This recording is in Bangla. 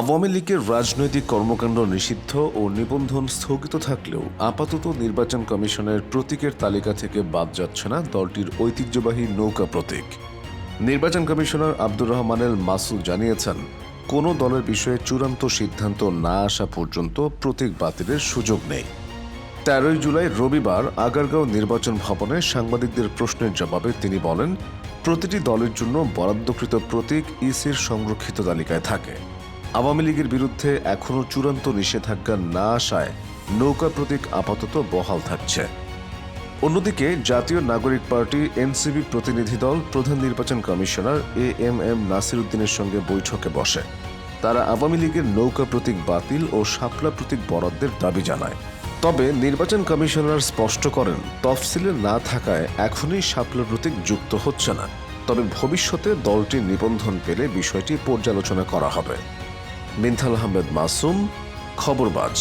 আওয়ামী লীগের রাজনৈতিক কর্মকাণ্ড নিষিদ্ধ ও নিবন্ধন স্থগিত থাকলেও আপাতত নির্বাচন কমিশনের প্রতীকের তালিকা থেকে বাদ যাচ্ছে না দলটির ঐতিহ্যবাহী নৌকা প্রতীক। নির্বাচন কমিশনার আব্দুর রহমানের মাসুদ জানিয়েছেন, কোনো দলের বিষয়ে চূড়ান্ত সিদ্ধান্ত না আসা পর্যন্ত প্রতীক বাতিলের সুযোগ নেই। তেরোই জুলাই রবিবার আগারগাঁও নির্বাচন ভবনে সাংবাদিকদের প্রশ্নের জবাবে তিনি বলেন, প্রতিটি দলের জন্য বরাদ্দকৃত প্রতীক ইসির সংরক্ষিত তালিকায় থাকে। আওয়ামী লীগের বিরুদ্ধে এখনও চূড়ান্ত নিষেধাজ্ঞা না আসায় নৌকা প্রতীক আপাতত বহাল থাকছে। অন্যদিকে জাতীয় নাগরিক পার্টি এনসিবি প্রতিনিধি দল প্রধান নির্বাচন commissioner A M M Nasir উদ্দিনের সঙ্গে বৈঠকে বসে। তারা আওয়ামী লীগের নৌকা প্রতীক বাতিল ও শাপলা প্রতীক বরাদ্দের দাবি জানায়। তবে নির্বাচন কমিশনার স্পষ্ট করেন, তফসিলে না থাকায় এখনই শাপলা প্রতীক যুক্ত হচ্ছে না। তবে ভবিষ্যতে দলটির নিবন্ধন পেলে বিষয়টি পর্যালোচনা করা হবে। মিনথাল আহমেদ মাসুম খবরবাজ।